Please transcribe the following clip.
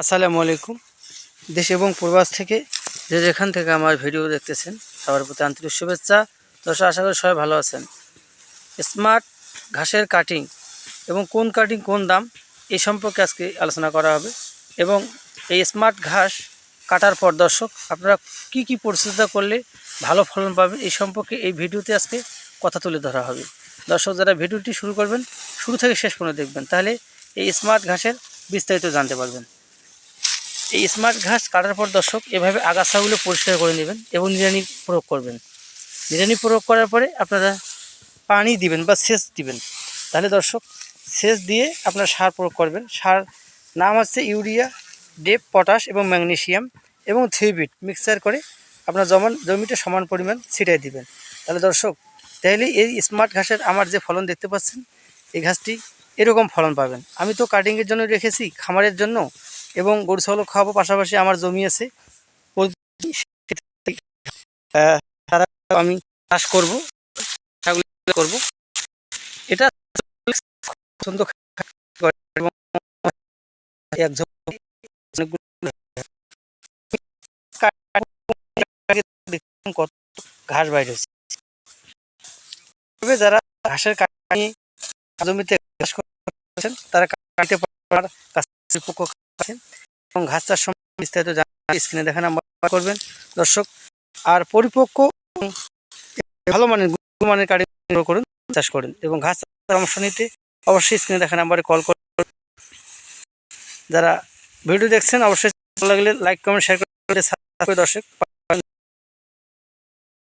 আসসালামু আলাইকুম। দেশ এবং প্রবাস থেকে যে যেখান থেকে আমার ভিডিও দেখতেছেন, সবার প্রতি আন্তরিক শুভেচ্ছা। দর্শক, আশা করি সবাই ভালো আছেন। স্মার্ট ঘাসের কাটিং এবং কোন কাটিং কোন দাম এই সম্পর্কে আজকে আলোচনা করা হবে। এবং এই স্মার্ট ঘাস কাটার পর দর্শক, আপনারা কি কি পরিচর্যা করলে ভালো ফলন পাবেন এই সম্পর্কে এই ভিডিওতে আজকে কথা তুলে ধরা হবে। দর্শক, যারা ভিডিওটি শুরু করবেন, শুরু থেকে শেষ পর্যন্ত দেখবেন, তাহলে এই স্মার্ট ঘাসের বিস্তারিত জানতে পারবেন। এই স্মার্ট ঘাস কাটার পর দর্শক এভাবে আগাছাগুলো পরিষ্কার করে নেবেন এবং নিরানি প্রয়োগ করবেন। নিরানি প্রয়োগ করার পরে আপনারা পানি দিবেন বা সেচ দিবেন। তাহলে দর্শক, সেচ দিয়ে আপনারা সার প্রয়োগ করবেন। সার নাম হচ্ছে ইউরিয়া, ডেপ, পটাশ এবং ম্যাগনেশিয়াম এবং থ্রিবিট। মিক্সচার করে আপনার জমান জমিতে সমান পরিমাণ ছিটাই দিবেন। তাহলে দর্শক, তাহলে এই স্মার্ট ঘাসের আমার যে ফলন দেখতে পাচ্ছেন, এই ঘাসটি এরকম ফলন পাবেন। আমি তো কাটিংয়ের জন্য রেখেছি, খামারের জন্য। এবং গরু, ছাগল খাওয়াবো, পাশাপাশি আমার জমি আছে। আমি চাষ করব ছাগল করব। এটা পছন্দ কত ঘাস বাইরে যারা ঘাসের জমিতে ঘাস করছেন, তারা কাটতে পারার কাছে আছেন এবং ঘাস চাষ সম্পর্কে বিস্তারিত জানার স্ক্রিনে দেখা নাম্বার করবেন। দর্শক, আর পরিপক্ক ভালো মানের গুণমানের কাঠি করুন, চাষ করেন এবং ঘাস পরামর্শ নিতে অবশ্যই স্ক্রিনে দেখা নাম্বারে কল করুন। যারা ভিডিও দেখছেন, অবশ্যই ভালো লাগলে লাইক কমেন্ট শেয়ার করে দর্শক